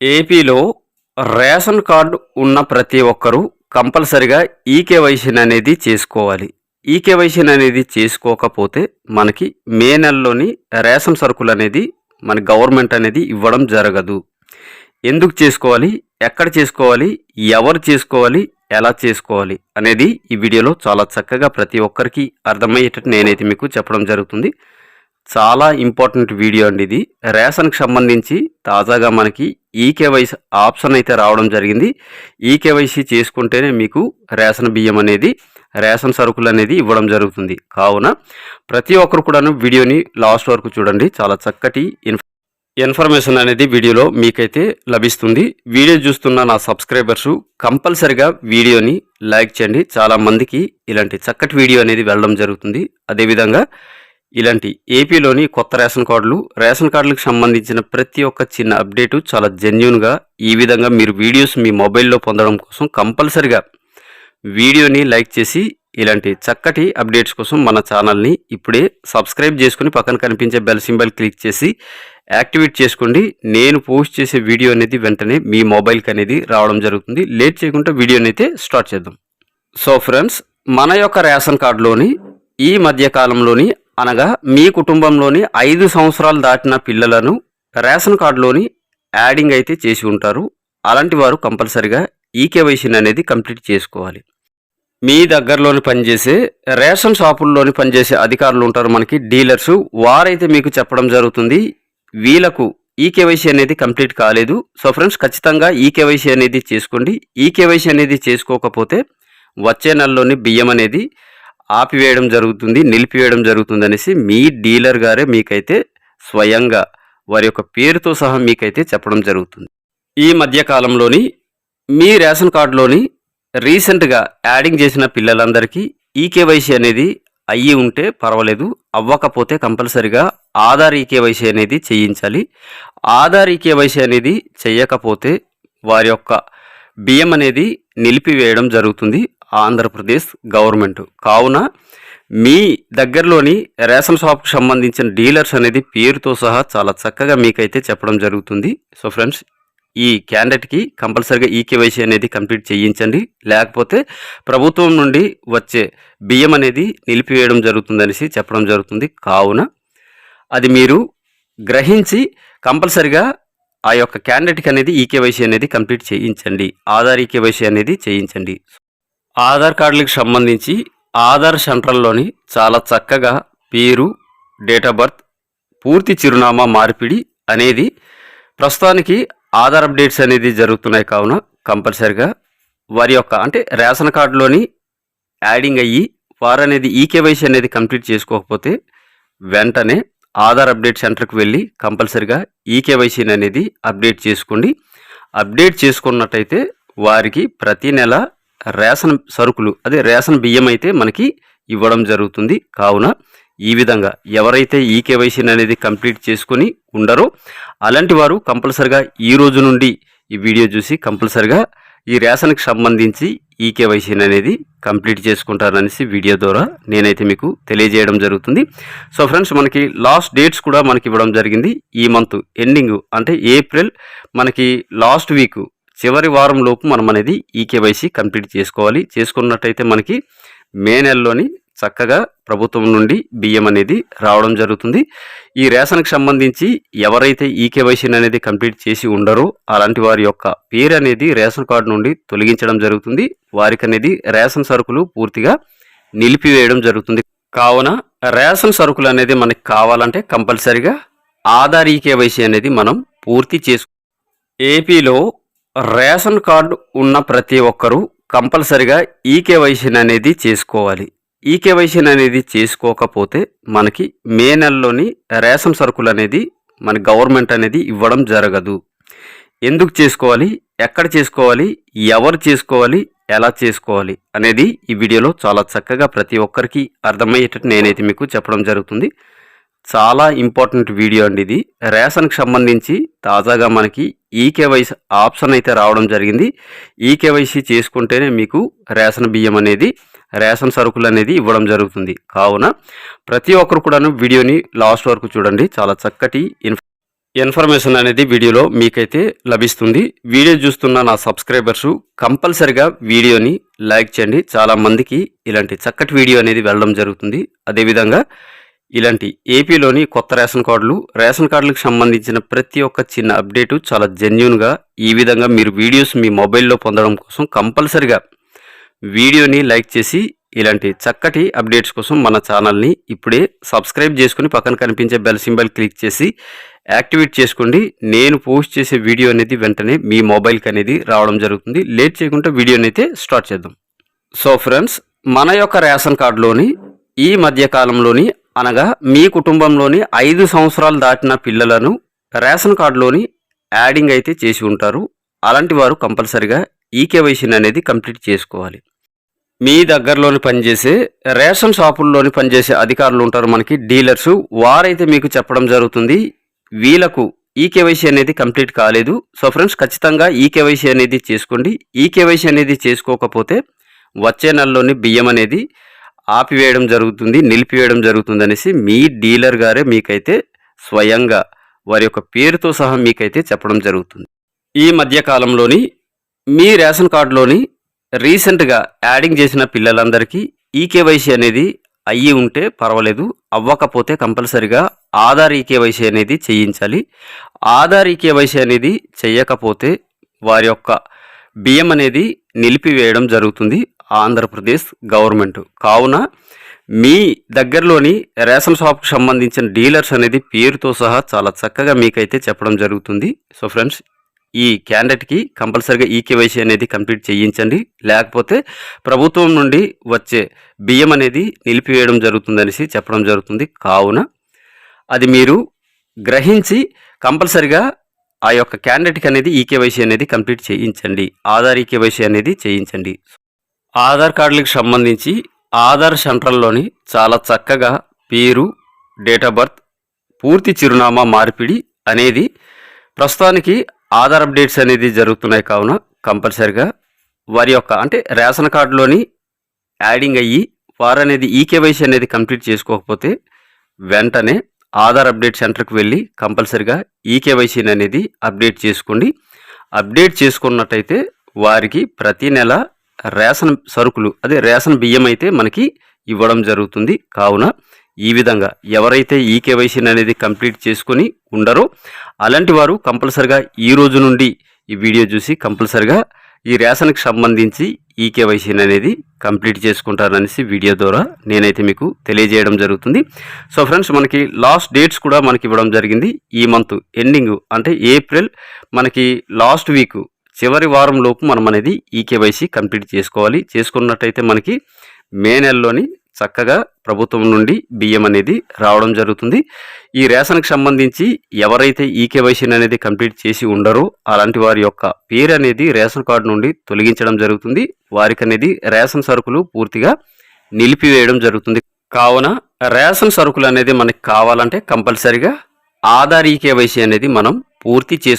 ఏపీలో ration card ఉన్న ప్రతి ఒక్కరూ కంపల్సరిగా ఈకేవైసీని అనేది చేసుకోవాలి. ఈకేవైసీని అనేది చేసుకోకపోతే మనకి మే నెలలోని రేషన్ సరుకులు అనేది మన గవర్నమెంట్ అనేది ఇవ్వడం జరగదు. ఎందుకు చేసుకోవాలి? ఎక్కడ చేసుకోవాలి? ఎవరు చేసుకోవాలి? ఎలా చేసుకోవాలి? అనేది ఈ వీడియోలో చాలా చక్కగా ప్రతి ఒక్కరికి అర్థమయ్యేటట్టు నేనైతే మీకు చెప్పడం జరుగుతుంది. చాలా ఇంపార్టెంట్ వీడియో అండి ఇది. రేషన్కి సంబంధించి తాజాగా మనకి ఈకేవైసీ ఆప్షన్ అయితే రావడం జరిగింది. ఈకేవైసీ చేసుకుంటేనే మీకు రేషన్ బియ్యం అనేది రేషన్ సరుకులు అనేది ఇవ్వడం జరుగుతుంది. కావున ప్రతి ఒక్కరు కూడాను వీడియోని లాస్ట్ వరకు చూడండి. చాలా చక్కటి ఇన్ఫర్మేషన్ అనేది వీడియోలో మీకైతే లభిస్తుంది. వీడియో చూస్తున్న నా సబ్స్క్రైబర్స్ కంపల్సరిగా వీడియోని లైక్ చేయండి. చాలా మందికి ఇలాంటి చక్కటి వీడియో అనేది వెళ్ళడం జరుగుతుంది. అదేవిధంగా ఇలాంటి ఏపీలోని కొత్త రేషన్ కార్డులు రేషన్ కార్డులకు సంబంధించిన ప్రతి ఒక్క చిన్న అప్డేటు చాలా జెన్యున్గా ఈ విధంగా మీరు వీడియోస్ మీ మొబైల్లో పొందడం కోసం కంపల్సరిగా వీడియోని లైక్ చేసి ఇలాంటి చక్కటి అప్డేట్స్ కోసం మన ఛానల్ని ఇప్పుడే సబ్స్క్రైబ్ చేసుకుని పక్కన కనిపించే బెల్ సింబల్ క్లిక్ చేసి యాక్టివేట్ చేసుకోండి. నేను పోస్ట్ చేసే వీడియో అనేది వెంటనే మీ మొబైల్కి అనేది రావడం జరుగుతుంది. లేట్ చేయకుండా వీడియోని అయితే స్టార్ట్ చేద్దాం. సో ఫ్రెండ్స్ మన యొక్క రేషన్ కార్డులోని ఈ మధ్యకాలంలోని అనగా మీ కుటుంబంలోని ఐదు సంవత్సరాలు దాటిన పిల్లలను రేషన్ కార్డులోని యాడింగ్ అయితే చేసి ఉంటారు. అలాంటి వారు కంపల్సరిగా ఈకేవైసీని అనేది కంప్లీట్ చేసుకోవాలి. మీ దగ్గరలోని పనిచేసే రేషన్ షాపుల్లోని పనిచేసే అధికారులు ఉంటారు మనకి డీలర్స్. వారైతే మీకు చెప్పడం జరుగుతుంది వీళ్ళకు ఈకేవైసీ అనేది కంప్లీట్ కాలేదు. సో ఫ్రెండ్స్ ఖచ్చితంగా ఈకేవైసీ అనేది చేసుకోండి. ఈకేవైసీ అనేది చేసుకోకపోతే వచ్చే నెలలోని బియ్యం అనేది ఆపివేయడం జరుగుతుంది నిలిపివేయడం జరుగుతుంది అనేసి మీ డీలర్ గారే మీకైతే స్వయంగా వారి యొక్క పేరుతో సహా మీకైతే చెప్పడం జరుగుతుంది. ఈ మధ్య కాలంలోని మీ రేషన్ కార్డులోని రీసెంట్గా యాడింగ్ చేసిన పిల్లలందరికీ ఈకేవైసీ అనేది అయ్యి ఉంటే పర్వాలేదు అవ్వకపోతే కంపల్సరిగా ఆధార్ ఈకేవైసీ అనేది చేయించాలి. ఆధార్ ఈకేవైసీ అనేది చేయకపోతే వారి యొక్క బియ్యం అనేది నిలిపివేయడం జరుగుతుంది. ఆంధ్రప్రదేశ్ గవర్నమెంట్. కావున మీ దగ్గరలోని రేషన్ షాప్కి సంబంధించిన డీలర్స్ అనేది పేరుతో సహా చాలా చక్కగా మీకైతే చెప్పడం జరుగుతుంది. సో ఫ్రెండ్స్ ఈ క్యాండిడేట్కి కంపల్సరిగా ఈ కేవైసీ అనేది కంప్లీట్ చేయించండి. లేకపోతే ప్రభుత్వం నుండి వచ్చే బియ్యం అనేది నిలిపివేయడం జరుగుతుందనేసి చెప్పడం జరుగుతుంది. కావున అది మీరు గ్రహించి కంపల్సరిగా ఆ యొక్క క్యాండిడేట్కి అనేది ఈకేవైసీ అనేది కంప్లీట్ చేయించండి. ఆధార్ ఈకేవైసీ అనేది చేయించండి. ఆధార్ కార్డులకు సంబంధించి ఆధార్ సెంట్రల్లోని చాలా చక్కగా పేరు డేట్ ఆఫ్ బర్త్ పూర్తి చిరునామా మార్పిడి అనేది ప్రస్తుతానికి ఆధార్ అప్డేట్స్ అనేది జరుగుతున్నాయి కావున కంపల్సరిగా వారి యొక్క అంటే రేషన్ కార్డులోని యాడింగ్ అయ్యి వారు అనేది ఈకేవైసీ అనేది కంప్లీట్ చేసుకోకపోతే వెంటనే ఆధార్ అప్డేట్ సెంటర్కి వెళ్ళి కంపల్సరిగా ఈకేవైసీని అనేది అప్డేట్ చేసుకోండి. అప్డేట్ చేసుకున్నట్టయితే వారికి ప్రతి నెల రేషన్ సరుకులు అదే రేషన్ బియ్యం అయితే మనకి ఇవ్వడం జరుగుతుంది. కావున ఈ విధంగా ఎవరైతే ఈ కేవైసీని అనేది కంప్లీట్ చేసుకొని ఉండరో అలాంటి వారు కంపల్సరిగా ఈ రోజు నుండి ఈ వీడియో చూసి కంపల్సరిగా ఈ రేషన్కి సంబంధించి ఈ కేవైసీని అనేది కంప్లీట్ చేసుకుంటారనేసి వీడియో ద్వారా నేనైతే మీకు తెలియజేయడం జరుగుతుంది. సో ఫ్రెండ్స్ మనకి లాస్ట్ డేట్స్ కూడా మనకి ఇవ్వడం జరిగింది. ఈ మంత్ ఎండింగ్ అంటే ఏప్రిల్ మనకి లాస్ట్ వీక్ చివరి వారం లోపు మనం అనేది ఈ కేవైసీ కంప్లీట్ చేసుకోవాలి. చేసుకున్నట్టయితే మనకి మే నెలలోని చక్కగా ప్రభుత్వం నుండి బియ్యం అనేది రావడం జరుగుతుంది. ఈ రేషన్కి సంబంధించి ఎవరైతే ఈ కేవైసీని అనేది కంప్లీట్ చేసి ఉండరో అలాంటి వారి యొక్క పేరు అనేది రేషన్ కార్డు నుండి తొలగించడం జరుగుతుంది. వారికి అనేది రేషన్ సరుకులు పూర్తిగా నిలిపివేయడం జరుగుతుంది. కావున రేషన్ సరుకులు అనేది మనకి కావాలంటే కంపల్సరిగా ఆధార్ ఈ కేవైసీ అనేది మనం పూర్తి చేసుకు ఏపీలో రేషన్ కార్డు ఉన్న ప్రతి ఒక్కరూ కంపల్సరిగా ఈకేవైసీని అనేది చేసుకోవాలి. ఈకేవైసీని అనేది చేసుకోకపోతే మనకి మే నెలలోని రేషన్ సరుకులు అనేది మన గవర్నమెంట్ అనేది ఇవ్వడం జరగదు. ఎందుకు చేసుకోవాలి? ఎక్కడ చేసుకోవాలి? ఎవరు చేసుకోవాలి? ఎలా చేసుకోవాలి? అనేది ఈ వీడియోలో చాలా చక్కగా ప్రతి ఒక్కరికి అర్థమయ్యేటట్టు నేనైతే మీకు చెప్పడం జరుగుతుంది. చాలా ఇంపార్టెంట్ వీడియో అండి ఇది. రేషన్కి సంబంధించి తాజాగా మనకి ఈకేవైసీ ఆప్షన్ అయితే రావడం జరిగింది. ఈకేవైసీ చేసుకుంటేనే మీకు రేషన్ బియ్యం అనేది రేషన్ సరుకులు అనేది ఇవ్వడం జరుగుతుంది. కావున ప్రతి ఒక్కరు కూడాను వీడియోని లాస్ట్ వరకు చూడండి. చాలా చక్కటి ఇన్ఫ ఇన్ఫర్మేషన్ అనేది వీడియోలో మీకైతే లభిస్తుంది. వీడియో చూస్తున్న నా సబ్స్క్రైబర్స్ కంపల్సరిగా వీడియోని లైక్ చేయండి. చాలా మందికి ఇలాంటి చక్కటి వీడియో అనేది వెళ్ళడం జరుగుతుంది. అదేవిధంగా ఇలాంటి ఏపీలోని కొత్త రేషన్ కార్డులు రేషన్ కార్డులకు సంబంధించిన ప్రతి ఒక్క చిన్న అప్డేటు చాలా జెన్యున్గా ఈ విధంగా మీరు వీడియోస్ మీ మొబైల్లో పొందడం కోసం కంపల్సరిగా వీడియోని లైక్ చేసి ఇలాంటి చక్కటి అప్డేట్స్ కోసం మన ఛానల్ని ఇప్పుడే సబ్స్క్రైబ్ చేసుకుని పక్కన కనిపించే బెల్ సింబల్ క్లిక్ చేసి యాక్టివేట్ చేసుకోండి. నేను పోస్ట్ చేసే వీడియో అనేది వెంటనే మీ మొబైల్కి అనేది రావడం జరుగుతుంది. లేట్ చేయకుండా వీడియోని అయితే స్టార్ట్ చేద్దాం. సో ఫ్రెండ్స్ మన యొక్క రేషన్ కార్డులోని ఈ మధ్యకాలంలోని అనగా మీ కుటుంబంలోని ఐదు సంవత్సరాలు దాటిన పిల్లలను రేషన్ కార్డులోని యాడింగ్ అయితే చేసి ఉంటారు. అలాంటి వారు కంపల్సరిగా ఈకేవైసీని అనేది కంప్లీట్ చేసుకోవాలి. మీ దగ్గరలోని పనిచేసే రేషన్ షాపుల్లోని పనిచేసే అధికారులు ఉంటారు మనకి డీలర్స్. వారైతే మీకు చెప్పడం జరుగుతుంది వీళ్ళకు ఈ కేవైసీ అనేది కంప్లీట్ కాలేదు. సో ఫ్రెండ్స్ ఖచ్చితంగా ఈ కేవైసీ అనేది చేసుకోండి. ఈ కేవైసీ అనేది చేసుకోకపోతే వచ్చే నెలలోని బియ్యం అనేది ఆపివేయడం జరుగుతుంది నిలిపివేయడం జరుగుతుంది అనేసి మీ డీలర్ గారే మీకైతే స్వయంగా వారి యొక్క పేరుతో సహా మీకైతే చెప్పడం జరుగుతుంది. ఈ మధ్య కాలంలోని మీ రేషన్ కార్డులోని రీసెంట్గా యాడింగ్ చేసిన పిల్లలందరికీ ఈకేవైసీ అనేది అయ్యి ఉంటే పర్వాలేదు అవ్వకపోతే కంపల్సరిగా ఆధార్ ఈకేవైసీ అనేది చేయించాలి. ఆధార్ ఈకేవైసీ అనేది చేయకపోతే వారి యొక్క బియ్యం అనేది నిలిపివేయడం జరుగుతుంది. ఆంధ్రప్రదేశ్ గవర్నమెంట్. కావున మీ దగ్గరలోని రేషన్ షాప్కి సంబంధించిన డీలర్స్ అనేది పేరుతో సహా చాలా చక్కగా మీకైతే చెప్పడం జరుగుతుంది. సో ఫ్రెండ్స్ ఈ క్యాండిడేట్కి కంపల్సరిగా ఈ కేవైసీ అనేది కంప్లీట్ చేయించండి. లేకపోతే ప్రభుత్వం నుండి వచ్చే బియ్యం అనేది నిలిపివేయడం జరుగుతుందనేసి చెప్పడం జరుగుతుంది. కావున అది మీరు గ్రహించి కంపల్సరిగా ఆ యొక్క క్యాండిడేట్కి అనేది ఈ కేవైసీ అనేది కంప్లీట్ చేయించండి. ఆధార్ ఈ కేవైసీ అనేది చేయించండి. ఆధార్ కార్డులకు సంబంధించి ఆధార్ సెంటర్లోని చాలా చక్కగా పేరు డేట్ ఆఫ్ బర్త్ పూర్తి చిరునామా మార్పిడి అనేది ప్రస్తుతానికి ఆధార్ అప్డేట్స్ అనేది జరుగుతున్నాయి కావున కంపల్సరిగా వారి యొక్క అంటే రేషన్ కార్డులోని యాడింగ్ అయ్యి వారు అనేది ఈ కేవైసీ అనేది కంప్లీట్ చేసుకోకపోతే వెంటనే ఆధార్ అప్డేట్ సెంటర్కి వెళ్ళి కంపల్సరిగా ఈ అనేది అప్డేట్ చేసుకోండి. అప్డేట్ చేసుకున్నట్టయితే వారికి ప్రతి నెల రేషన్ సరుకులు అదే రేషన్ బియ్యం అయితే మనకి ఇవ్వడం జరుగుతుంది. కావున ఈ విధంగా ఎవరైతే ఈ కేవైసీని అనేది కంప్లీట్ చేసుకొని ఉండరో అలాంటి వారు కంపల్సరిగా ఈ రోజు నుండి ఈ వీడియో చూసి కంపల్సరిగా ఈ రేషన్కి సంబంధించి ఈ కేవైసీని అనేది కంప్లీట్ చేసుకుంటారనేసి వీడియో ద్వారా నేనైతే మీకు తెలియజేయడం జరుగుతుంది. సో ఫ్రెండ్స్ మనకి లాస్ట్ డేట్స్ కూడా మనకి ఇవ్వడం జరిగింది. ఈ మంత్ ఎండింగ్ అంటే ఏప్రిల్ మనకి లాస్ట్ వీక్ చివరి వారం లోపు మనం అనేది ఈ కేవైసీ కంప్లీట్ చేసుకోవాలి. చేసుకున్నట్టయితే మనకి మే నెలలోని చక్కగా ప్రభుత్వం నుండి బియ్యం అనేది రావడం జరుగుతుంది. ఈ రేషన్కి సంబంధించి ఎవరైతే ఈ అనేది కంప్లీట్ చేసి ఉండరో అలాంటి వారి యొక్క పేరు అనేది రేషన్ కార్డు నుండి తొలగించడం జరుగుతుంది. వారికి అనేది రేషన్ సరుకులు పూర్తిగా నిలిపివేయడం జరుగుతుంది. కావున రేషన్ సరుకులు అనేది మనకి కావాలంటే కంపల్సరిగా ఆధార్ ఈ కేవైసీ అనేది మనం పూర్తి చేసు